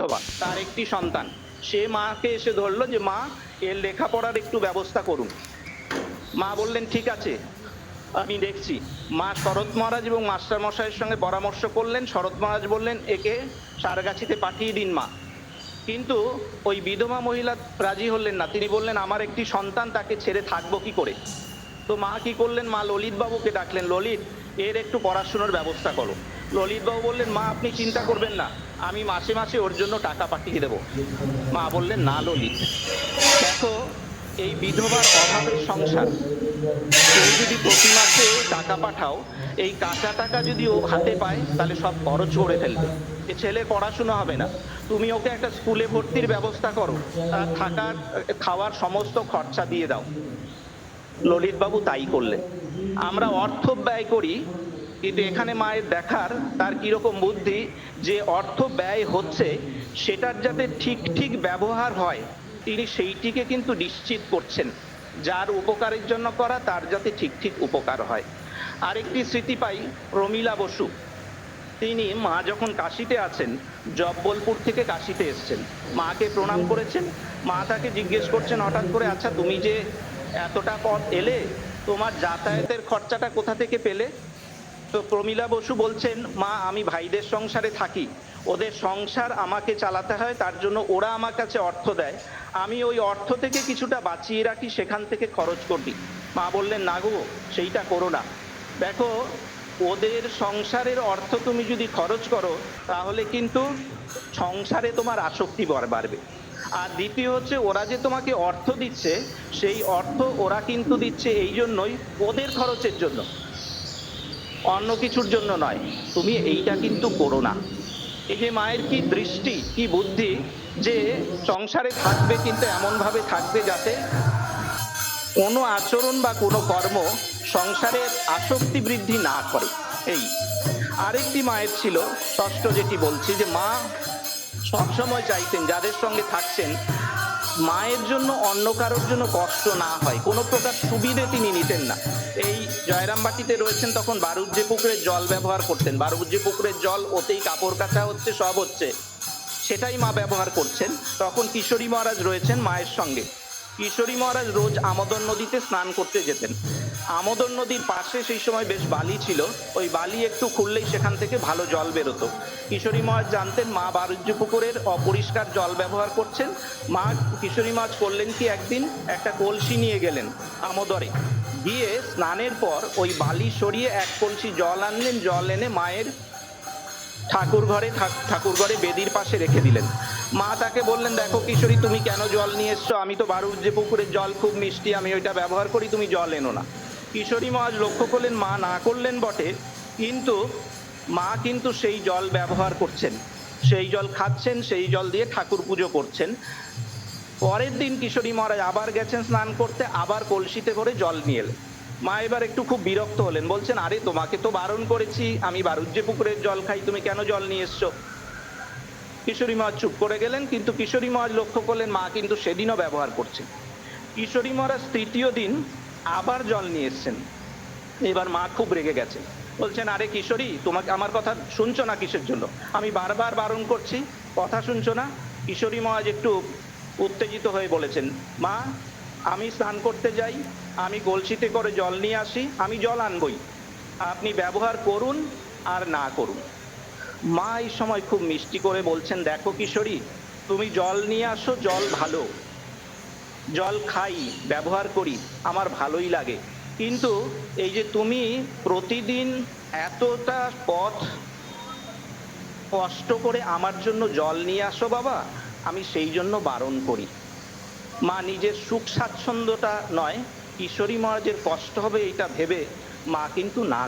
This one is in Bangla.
বিধবা তার একটি সন্তান। সে মাকে এসে ধরলো যে, মা, এর লেখাপড়ার একটু ব্যবস্থা করুন। মা বললেন, ঠিক আছে, আমি দেখছি। মা শরৎ মহারাজ এবং মাস্টার মশাইয়ের সঙ্গে পরামর্শ করলেন। শরৎ মহারাজ বললেন, একে সারগাছিতে পাঠিয়ে দিন, মা। কিন্তু ওই বিধবা মহিলা রাজি হলেন না। তিনি বললেন, আমার একটি সন্তান, তাকে ছেড়ে থাকব কি করে? তো মা কি করলেন? মা ললিত বাবুকে ডাকলেন, ললিত, এর একটু পড়াশুনোর ব্যবস্থা করো। ললিত বাবু বললেন, মা, আপনি চিন্তা করবেন না। আমি মাসে মাসে ওর জন্য টাকা পাঠিয়ে দেবো। মা বললেন, না ললিত দেখো, এই বিধবার অভাবের সংসার। তুমি যদি প্রতি মাসে টাকা পাঠাও, এই কাঁচা টাকা যদি ও হাতে পায়, তাহলে সব খরচ করে ফেলবে। এ ছেলের পড়াশোনা হবে না। তুমি ওকে একটা স্কুলে ভর্তির ব্যবস্থা করো। থাকার, খাওয়ার সমস্ত খরচা দিয়ে দাও। ললিতবাবু তাই করলেন। আমরা অর্থ ব্যয় করি কিন্তু এখানে মায়ের দেখার তার কীরকম বুদ্ধি যে অর্থ ব্যয় হচ্ছে, সেটার যাতে ঠিক ঠিক ব্যবহার হয়, তিনি সেইটিকে কিন্তু নিশ্চিত করছেন। যার উপকারের জন্য করা, তার যাতে ঠিক ঠিক উপকার হয়। আরেকটি স্মৃতি পাই প্রমীলা বসু। তিনি মা যখন কাশিতে আছেন, জব্বলপুর থেকে কাশিতে এসছেন। মাকে প্রণাম করেছেন। মা তাকে জিজ্ঞেস করছেন হঠাৎ করে আচ্ছা তুমি যে এতটা পথ এলে, তোমার যাতায়াতের খরচাটা কোথা থেকে পেলে? তো প্রমীলা বসু বলছেন, মা, আমি ভাইদের সংসারে থাকি। ওদের সংসার আমাকে চালাতে হয়, তার জন্য ওরা আমার কাছে অর্থ দেয়। আমি ওই অর্থ থেকে কিছুটা বাঁচিয়ে রাখি, সেখান থেকে খরচ করি। মা বললেন, না গো, সেইটা করো না। দেখো, ওদের সংসারের অর্থ তুমি যদি খরচ করো, তাহলে কিন্তু সংসারে তোমার আসক্তি বাড়বে। আর দ্বিতীয় হচ্ছে, ওরা যে তোমাকে অর্থ দিচ্ছে, সেই অর্থ ওরা কিন্তু দিচ্ছে এই জন্যই ওদের খরচের জন্য। অন্য কিছুর জন্য নয়। তুমি এইটা কিন্তু করো না। এই যে মায়ের কি দৃষ্টি, কি বুদ্ধি যে সংসারে থাকবে কিন্তু এমনভাবে থাকবে যাতে কোনো আচরণ বা কোনো কর্ম সংসারের আসক্তি বৃদ্ধি না করে। এই আরেকটি মায়ের ছিল, ষষ্ঠ যেটি বলছি যে মা সবসময় চাইতেন, যাদের সঙ্গে থাকছেন মায়ের জন্য অন্য কারোর জন্য কষ্ট না হয়। কোনো প্রকার সুবিধে তিনি নিতেন না। এই জয়রামবাটিতে রয়েছেন তখন বারুজ্জে পুকুরের জল ব্যবহার করতেন। বারুজ্জে পুকুরের জল ওতেই কাপড় কাচা হচ্ছে, সব হচ্ছে। সেটাই মা ব্যবহার করছেন। তখন কিশোরী মহারাজ রয়েছেন মায়ের সঙ্গে। কিশোরী মহারাজ রোজ আমোদন নদীতে স্নান করতে যেতেন। আমোদন নদীর পাশে সেই সময় বেশ বালি ছিল। ওই বালি একটু খুললেই সেখান থেকে ভালো জল বেরোতো। কিশোরী মহারাজ জানতেন, মা বারুজ্য পুকুরের অপরিষ্কার জল ব্যবহার করছেন। মা কিশোরী মহারাজ করলেন কি একদিন? একটা কলসি নিয়ে গেলেন আমোদরে। গিয়ে স্নানের পর ওই বালি সরিয়ে এক কলসি জল আনলেন। জল এনে মায়ের ঠাকুর ঘরে ঠাক- ঠাকুর ঘরে বেদির পাশে রেখে দিলেন। মা তাকে বললেন, দেখো কিশোরী, তুমি কেন জল নিয়ে এসছো? আমি তো বারুর যে পুকুরের জল খুব মিষ্টি। আমি ওইটা ব্যবহার করি, তুমি জল এনো না। কিশোরী মা লক্ষ্য করলেন, মা না করলেন বটে, কিন্তু মা কিন্তু সেই জল ব্যবহার করছেন। সেই জল খাচ্ছেন, সেই জল দিয়ে ঠাকুর পুজো করছেন। পরের দিন কিশোরী মহারাজ আবার গেছেন স্নান করতে, আবার কলসিতে করে জল নিয়ে এলেন। মা এবার একটু খুব বিরক্ত হলেন, বলছেন, আরে, তোমাকে তো বারণ করেছি, আমি বারুজ্জে পুকুরের জল খাই, তুমি কেন জল নিয়ে এসছো? কিশোরী মহারাজ চুপ করে গেলেন, কিন্তু কিশোরী মহারাজ লক্ষ্য করলেন, মা কিন্তু সেদিনও ব্যবহার করছেন। কিশোরী মহারাজ তৃতীয় দিন আবার জল নিয়ে এসছেন। এবার মা খুব রেগে গেছে। বলছেন, আরে কিশোরী, তোমাকে আমার কথা শুনছো না কিসের জন্য? আমি বারবার বারণ করছি, কথা শুনছো না? কিশোরী মহারাজ একটু উত্তেজিত হয়ে বলেছেন, মা, আমি স্নান করতে যাই, আমি কলসিতে করে জল নিয়ে আসি, আমি জল আনবই। আপনি ব্যবহার করুন আর না করুন। মা এই সময় খুব মিষ্টি করে বলছেন, দেখো কিশোরী, তুমি জল নিয়ে আসো, জল ভালো। জল খাই, ব্যবহার করি, আমার ভালোই লাগে। কিন্তু এই যে তুমি প্রতিদিন এতটা পথ কষ্ট করে আমার জন্য জল নিয়ে আসো বাবা, আমি সেই জন্য বারণ করি। মা নিজের সুখ স্বাচ্ছন্দ্যটা নয়, কিশোরী মহারাজের কষ্ট হবে এইটা ভেবে মা কিন্তু না